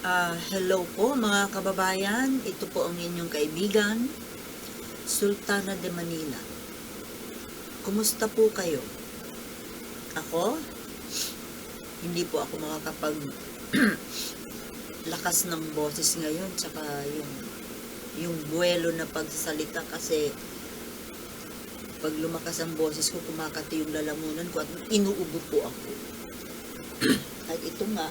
Ah, hello po mga kababayan. Ito po ang inyong kaibigan, Sultana de Manila. Kumusta po kayo? Ako? Hindi po ako makakapag lakas ng boses ngayon tsaka yung yung buwelo na pagsasalita kasi pag lumakas ang boses ko, kumakati yung lalamunan ko at inuubo po ako. at ito nga,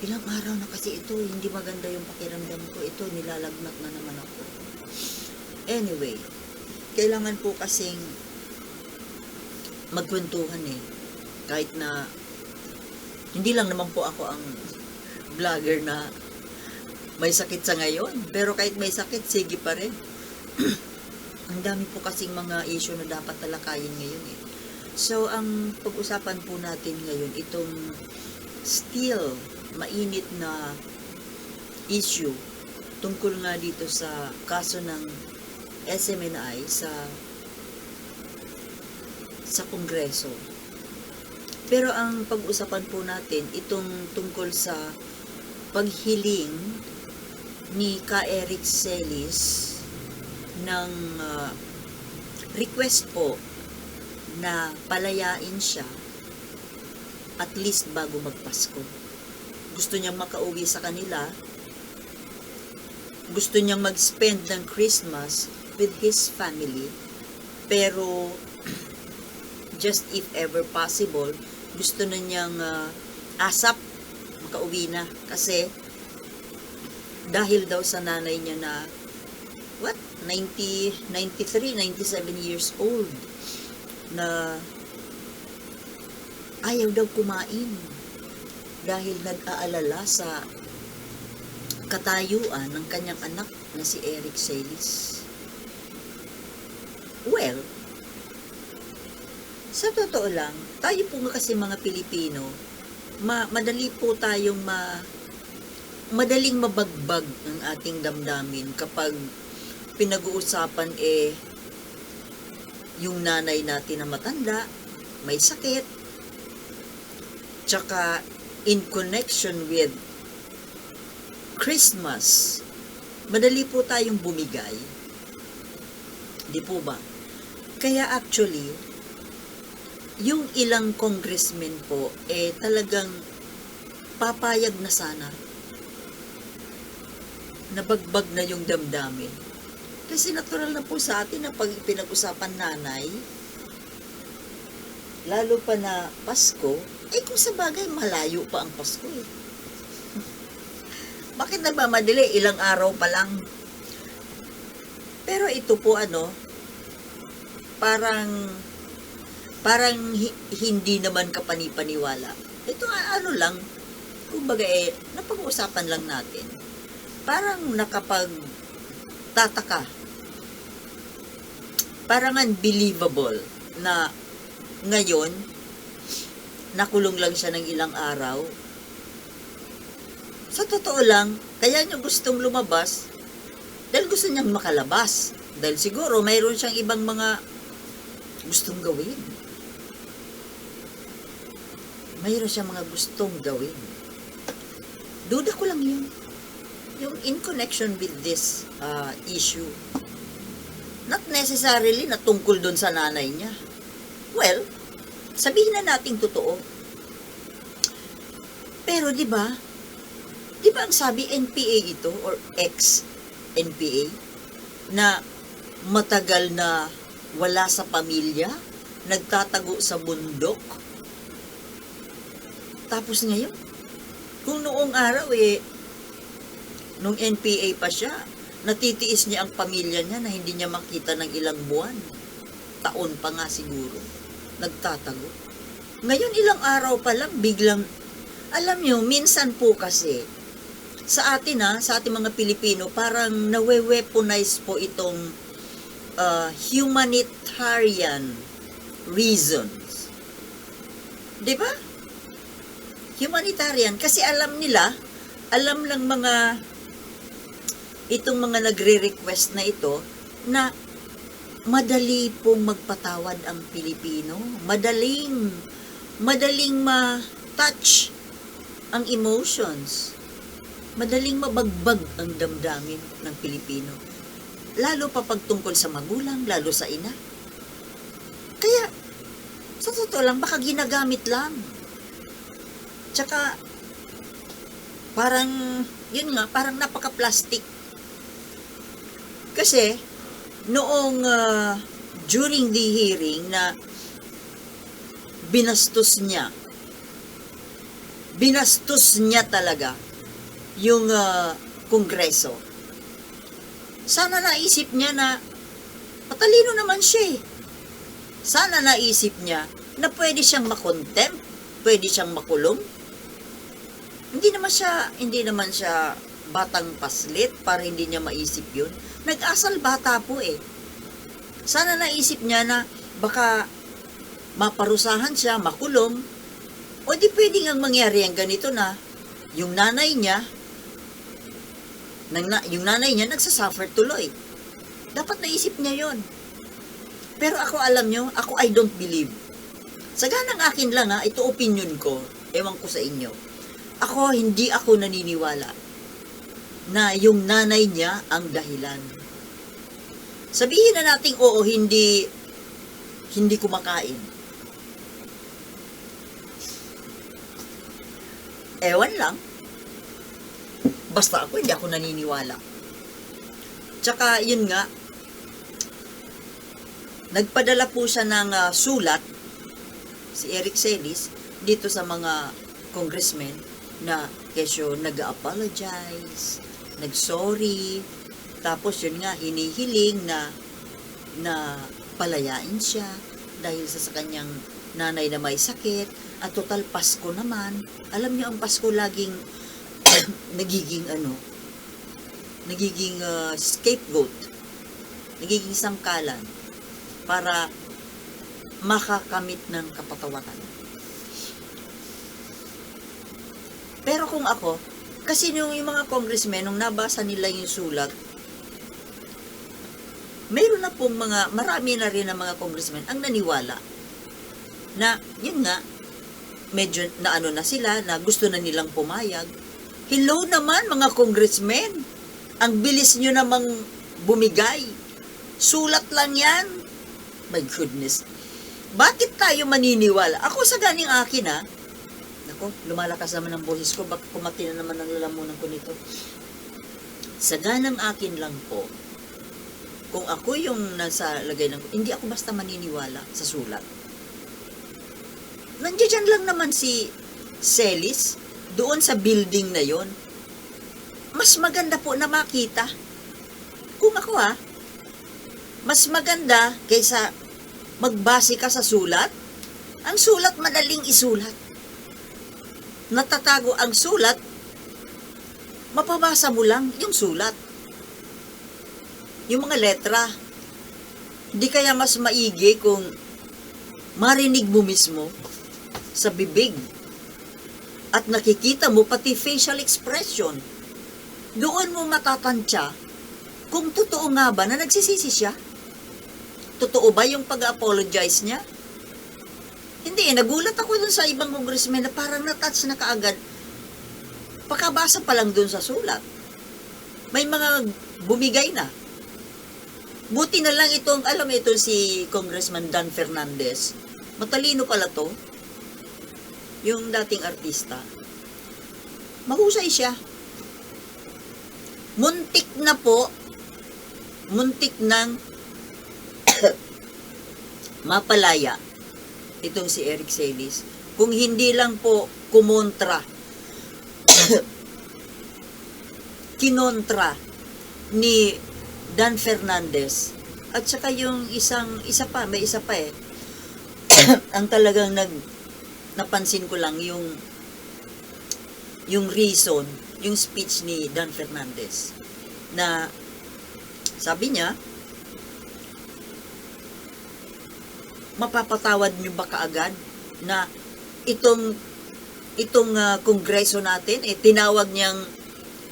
ilang araw na kasi ito, hindi maganda yung pakiramdam ko. Ito, nilalagnat na naman ako. Anyway, kailangan po kasing magkwentuhan eh. Kahit na, hindi lang naman po ako ang vlogger na may sakit sa ngayon. Pero kahit may sakit, sige pa rin. ang dami po kasing mga issue na dapat talakayin ngayon eh. So, ang pag-usapan po natin ngayon, itong still mainit na issue tungkol nga dito sa kaso ng SMNI sa sa Kongreso. Pero ang pag-usapan po natin itong tungkol sa paghiling ni Ka Eric Celis ng ah, request po na palayain siya at least bago magpasko. Gusto niyang makauwi sa kanila. Gusto niyang mag-spend ng Christmas with his family. Pero just if ever possible, gusto na niyang ah, asap makauwi na kasi dahil daw sa nanay niya na what 90 93 97 years old na ayaw daw kumain dahil nag-aalala sa katayuan ng kanyang anak na si Eric Celis. Well, sa totoo lang, tayo po nga kasi mga Pilipino, ma madali po tayong ma madaling mabagbag ang ating damdamin kapag pinag-uusapan eh yung nanay natin na matanda, may sakit, tsaka in connection with Christmas, madali po tayong bumigay. Di po ba? Kaya actually, yung ilang congressmen po, eh talagang papayag na sana. Nabagbag na yung damdamin. Kasi natural na po sa atin na pag pinag-usapan nanay, lalo pa na Pasko, eh kung sa bagay malayo pa ang Pasko eh. Bakit nagmamadali? Ilang araw pa lang. Pero ito po ano, parang parang hi- hindi naman kapanipaniwala. Ito ano lang, kumbaga eh, napag-uusapan lang natin. Parang nakapag tataka. Parang unbelievable na ngayon, nakulong lang siya ng ilang araw. Sa totoo lang, kaya niya gustong lumabas dahil gusto niyang makalabas. Dahil siguro mayroon siyang ibang mga gustong gawin. Mayroon siyang mga gustong gawin. Duda ko lang yun. Yung in connection with this uh, issue. Not necessarily na tungkol doon sa nanay niya. Well, sabihin na nating totoo. Pero 'di ba? 'Di ba ang sabi NPA ito or ex NPA na matagal na wala sa pamilya, nagtatago sa bundok. Tapos ngayon, kung noong araw eh, nung NPA pa siya, natitiis niya ang pamilya niya na hindi niya makita ng ilang buwan. Taon pa nga siguro. Nagtatago. Ngayon ilang araw pa lang, biglang, alam niyo, minsan po kasi, sa atin ha, sa ating mga Pilipino, parang nawe-weaponize po itong uh, humanitarian reasons. 'Di ba? Humanitarian kasi alam nila, alam lang mga itong mga nagre-request na ito na madali pong magpatawad ang Pilipino. Madaling madaling ma-touch ang emotions. madaling mabagbag ang damdamin ng Pilipino. Lalo pa pagtungkol sa magulang, lalo sa ina. Kaya, sa totoo lang, baka ginagamit lang. Tsaka, parang, yun nga, parang napaka-plastic. Kasi, noong ah, during the hearing na binastos niya, binastos niya talaga yung ah, kongreso. Sana naisip niya na matalino naman siya eh. Sana naisip niya na pwede siyang makontempt, pwede siyang makulong. Hindi naman siya, hindi naman siya batang paslit para hindi niya maisip yun. Nag-asal bata po eh. Sana naisip niya na baka maparusahan siya, makulong, o di pwede nga mangyari ang ganito na yung nanay niya, nang, na, yung nanay niya nagsasuffer tuloy. Dapat naisip niya yon. Pero ako alam nyo, ako I don't believe. Sa ganang akin lang ha, ito opinion ko, ewan ko sa inyo. Ako, hindi ako naniniwala na yung nanay niya ang dahilan. Sabihin na nating oo, hindi hindi kumakain. Ewan lang. Basta ako, hindi ako naniniwala. Tsaka, yun nga, nagpadala po siya ng ah, sulat, si Eric Celis, dito sa mga congressmen na kesyo nag-apologize, nag-sorry, tapos yun nga, hinihiling na na palayain siya dahil sa, sa kanyang nanay na may sakit at total Pasko naman. Alam niyo ang Pasko laging nagiging ano, nagiging ah, scapegoat, nagiging sangkalan para makakamit ng kapatawaran. Pero kung ako, kasi nung yung mga congressmen, nung nabasa nila yung sulat, mayroon na pong mga, marami na rin ang mga congressmen ang naniwala na, yun nga, medyo na ano na sila, na gusto na nilang pumayag. Hello naman mga congressmen! Ang bilis nyo namang bumigay. Sulat lang yan. My goodness. Bakit tayo maniniwala? Ako sa ganing akin ha, Nako, lumalakas naman ang boses ko. Baka kumati na naman ang lalamunan ko nito. Sa ganang akin lang po, kung ako yung nasa lagay ng... Hindi ako basta maniniwala sa sulat. Nandiyan lang naman si Celis, doon sa building na yon. Mas maganda po na makita. Kung ako ha, mas maganda kaysa magbase ka sa sulat. Ang sulat madaling isulat natatago ang sulat, mapabasa mo lang yung sulat. Yung mga letra. Hindi kaya mas maigi kung marinig mo mismo sa bibig at nakikita mo pati facial expression. Doon mo matatantya kung totoo nga ba na nagsisisi siya. Totoo ba yung pag-apologize niya? Hindi, nagulat ako dun sa ibang congressman na parang natouch na kaagad. Pakabasa pa lang dun sa sulat. May mga bumigay na. Buti na lang itong, alam ito si Congressman Dan Fernandez. Matalino pala to. Yung dating artista. Mahusay siya. Muntik na po, muntik ng mapalaya itong si Eric Celis. Kung hindi lang po kumontra, kinontra ni Dan Fernandez at saka yung isang, isa pa, may isa pa eh, ang talagang nag, napansin ko lang yung yung reason, yung speech ni Dan Fernandez na sabi niya, mapapatawad niyo ba kaagad na itong itong ah, kongreso natin eh tinawag niyang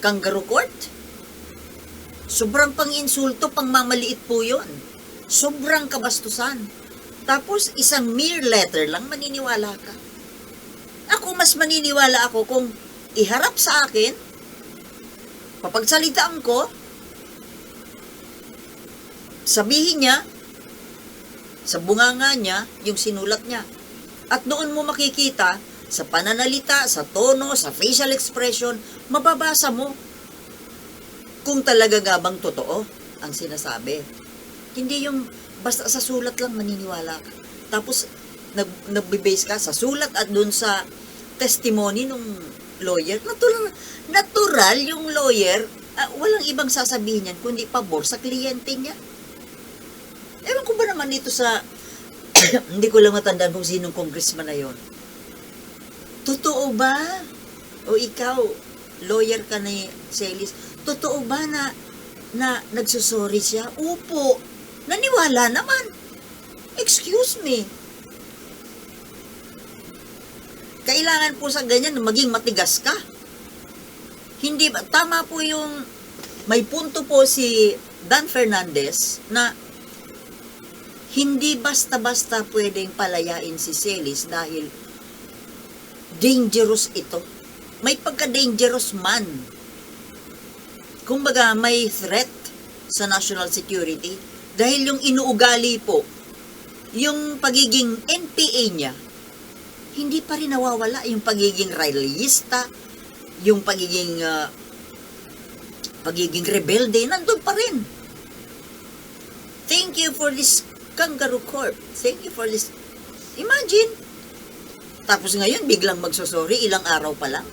kangaroo court? Sobrang pang-insulto, pang-mamaliit po 'yon. Sobrang kabastusan. Tapos isang mere letter lang maniniwala ka. Ako mas maniniwala ako kung iharap sa akin papagsalitaan ko, sabihin niya, sa bunganga niya, yung sinulat niya. At doon mo makikita, sa pananalita, sa tono, sa facial expression, mababasa mo kung talaga nga bang totoo ang sinasabi. Hindi yung basta sa sulat lang maniniwala ka. Tapos, nag, nagbe-base ka sa sulat at doon sa testimony nung lawyer. Natural, natural yung lawyer, ah, walang ibang sasabihin yan kundi pabor sa kliyente niya. Ewan ko ba naman dito sa, hindi ko lang matandaan kung sinong congressman na yon. Totoo ba? O ikaw, lawyer ka ni Celis, totoo ba na, na nagsusorry siya? Upo, naniwala naman. Excuse me. Kailangan po sa ganyan maging matigas ka. Hindi ba, tama po yung, may punto po si Dan Fernandez na hindi basta-basta pwedeng palayain si Celis dahil dangerous ito. May pagka-dangerous man. Kumbaga, may threat sa national security dahil yung inuugali po, yung pagiging NPA niya, hindi pa rin nawawala yung pagiging rallyista, yung pagiging ah, pagiging rebelde, nandun pa rin. Thank you for this kangaroo court. Thank you for this. Imagine. Tapos ngayon, biglang magsosorry, ilang araw pa lang.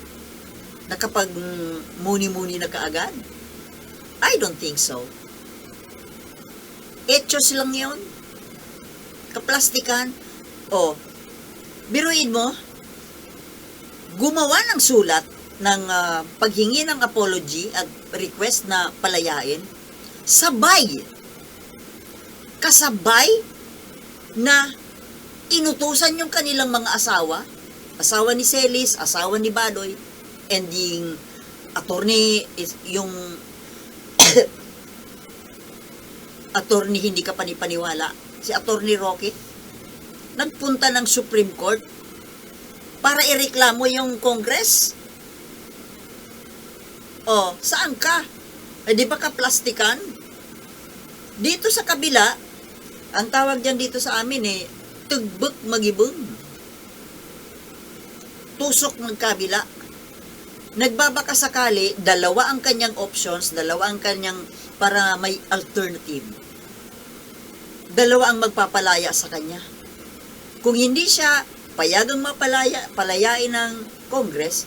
Nakapag muni-muni na kaagad. I don't think so. Etchos lang yun. Kaplastikan. O, biruin mo, gumawa ng sulat ng ah, paghingi ng apology at request na palayain, sabay, kasabay na inutusan yung kanilang mga asawa, asawa ni Celis, asawa ni Baloy, and yung attorney yung attorney hindi ka panipaniwala, si attorney Rocky, nagpunta ng Supreme Court para ireklamo yung Congress. Oh, saan ka? Eh, di ba ka plastikan? Dito sa kabila, ang tawag dyan dito sa amin eh, tugbok magibong. Tusok ng kabila. Nagbabaka sakali, dalawa ang kanyang options, dalawa ang kanyang para may alternative. Dalawa ang magpapalaya sa kanya. Kung hindi siya payagang mapalaya, palayain ng Congress,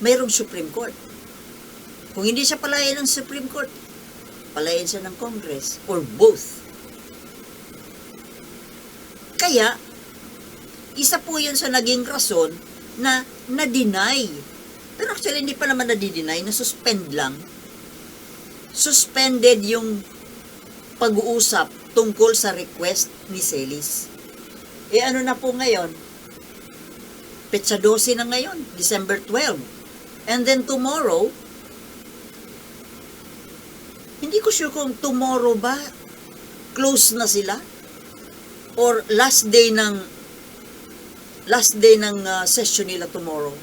mayroong Supreme Court. Kung hindi siya palayain ng Supreme Court, palayain siya ng Congress or both. Kaya, isa po yun sa naging rason na na-deny. Pero actually, hindi pa naman na-deny, na-suspend lang. Suspended yung pag-uusap tungkol sa request ni Celis. Eh ano na po ngayon? Petsa 12 na ngayon, December 12. And then tomorrow, hindi ko sure kung tomorrow ba close na sila or last day ng last day ng uh, session nila tomorrow.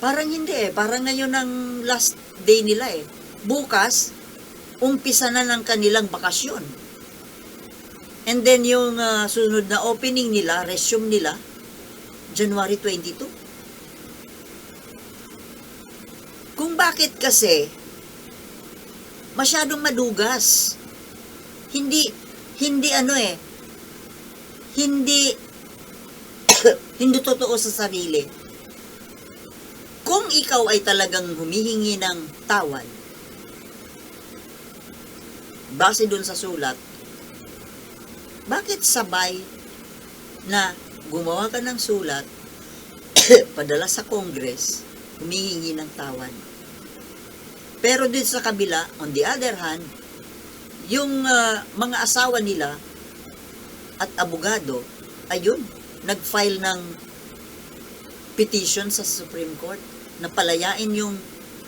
Parang hindi eh, parang ngayon ang last day nila eh. Bukas, umpisa na ng kanilang bakasyon. And then yung uh, sunod na opening nila, resume nila, January 22. Kung bakit kasi masyadong madugas. Hindi hindi ano eh hindi hindi totoo sa sarili. Kung ikaw ay talagang humihingi ng tawad, base dun sa sulat, bakit sabay na gumawa ka ng sulat, padala sa Congress, humihingi ng tawad? Pero dito sa kabila, on the other hand, yung ah, mga asawa nila at abogado, ayun, nag-file ng petition sa Supreme Court na palayain yung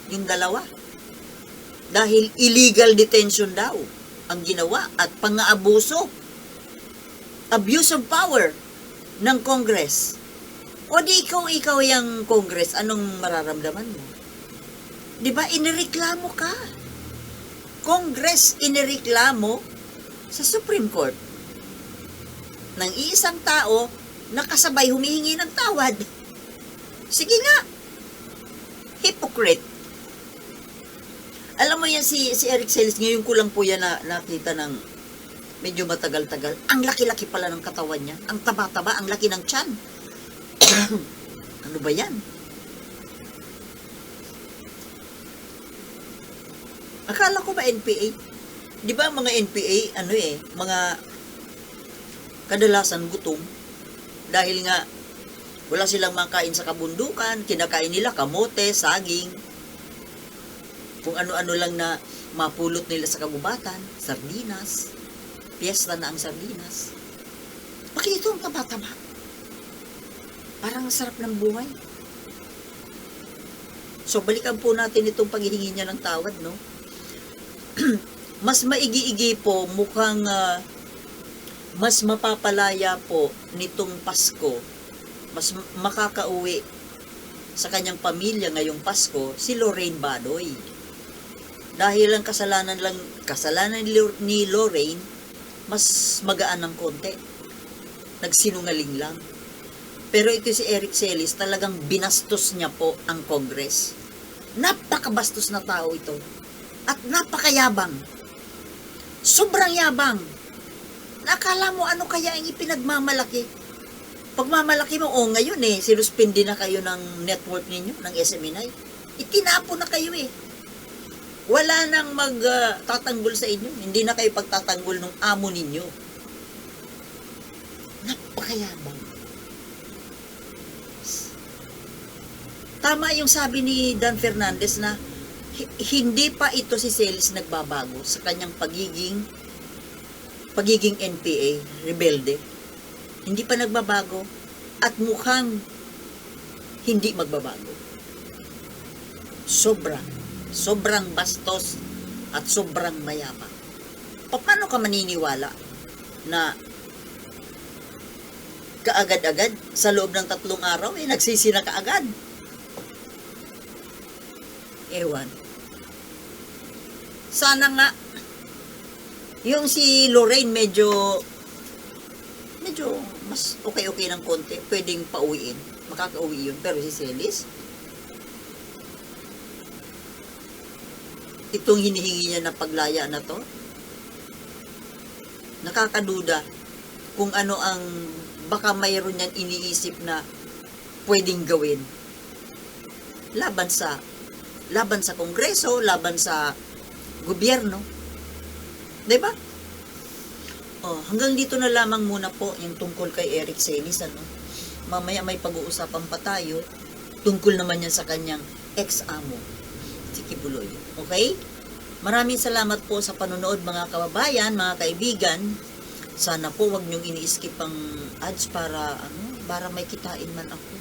yung dalawa. Dahil illegal detention daw ang ginawa at pang-aabuso. Abuse of power ng Congress. O di ikaw, ikaw yung Congress, anong mararamdaman mo? Di ba, inireklamo ka. Congress inireklamo sa Supreme Court ng iisang tao na kasabay humihingi ng tawad. Sige nga. Hypocrite. Alam mo yan si, si Eric Celis, ngayon ko lang po yan na, nakita ng medyo matagal-tagal. Ang laki-laki pala ng katawan niya. Ang taba-taba, ang laki ng tiyan. ano ba yan? Akala ko ba NPA? Di ba mga NPA, ano eh, mga kadalasan gutom. Dahil nga, wala silang makain sa kabundukan, kinakain nila kamote, saging, kung ano-ano lang na mapulot nila sa kagubatan, sardinas, piyesta na ang sardinas. Bakit ang taba-taba? Parang sarap ng buhay. So, balikan po natin itong paghihingi niya ng tawad, no? mas maigi-igi po, mukhang ah, mas mapapalaya po nitong Pasko, mas makakauwi sa kanyang pamilya ngayong Pasko, si Lorraine Badoy. Dahil ang kasalanan lang, kasalanan ni Lorraine, mas magaan ng konti. Nagsinungaling lang. Pero ito si Eric Celis, talagang binastos niya po ang Congress. Napakabastos na tao ito. At napakayabang. Sobrang yabang. Nakala mo ano kaya ang ipinagmamalaki? Pagmamalaki mo, oh ngayon eh, sinuspindi na kayo ng network ninyo, ng SMNI. Itinapo na kayo eh. Wala nang magtatanggol sa inyo. Hindi na kayo pagtatanggol ng amo ninyo. Napakayabang. Tama yung sabi ni Dan Fernandez na hi- hindi pa ito si Celis nagbabago sa kanyang pagiging pagiging NPA, rebelde. Hindi pa nagbabago at mukhang hindi magbabago. Sobrang, sobrang bastos at sobrang mayabang. Paano ka maniniwala na kaagad-agad sa loob ng tatlong araw eh nagsisi na kaagad? Ewan. Sana nga yung si Lorraine medyo medyo mas okay-okay ng konti. Pwedeng pauwiin. Makakauwi yun. Pero si Celis, itong hinihingi niya na paglaya na to, nakakaduda kung ano ang baka mayroon niyan iniisip na pwedeng gawin laban sa laban sa kongreso, laban sa gobyerno. 'Di ba? Oh, hanggang dito na lamang muna po yung tungkol kay Eric Celis ano. Mamaya may pag-uusapan pa tayo tungkol naman yan sa kanyang ex-amo, si Kibuloy. Okay? Maraming salamat po sa panonood mga kababayan, mga kaibigan. Sana po wag niyong ini-skip ang ads para ano, para may kitain man ako.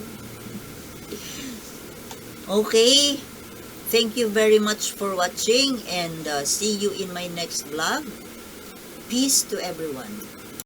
Okay? Thank you very much for watching and uh, see you in my next vlog. Peace to everyone.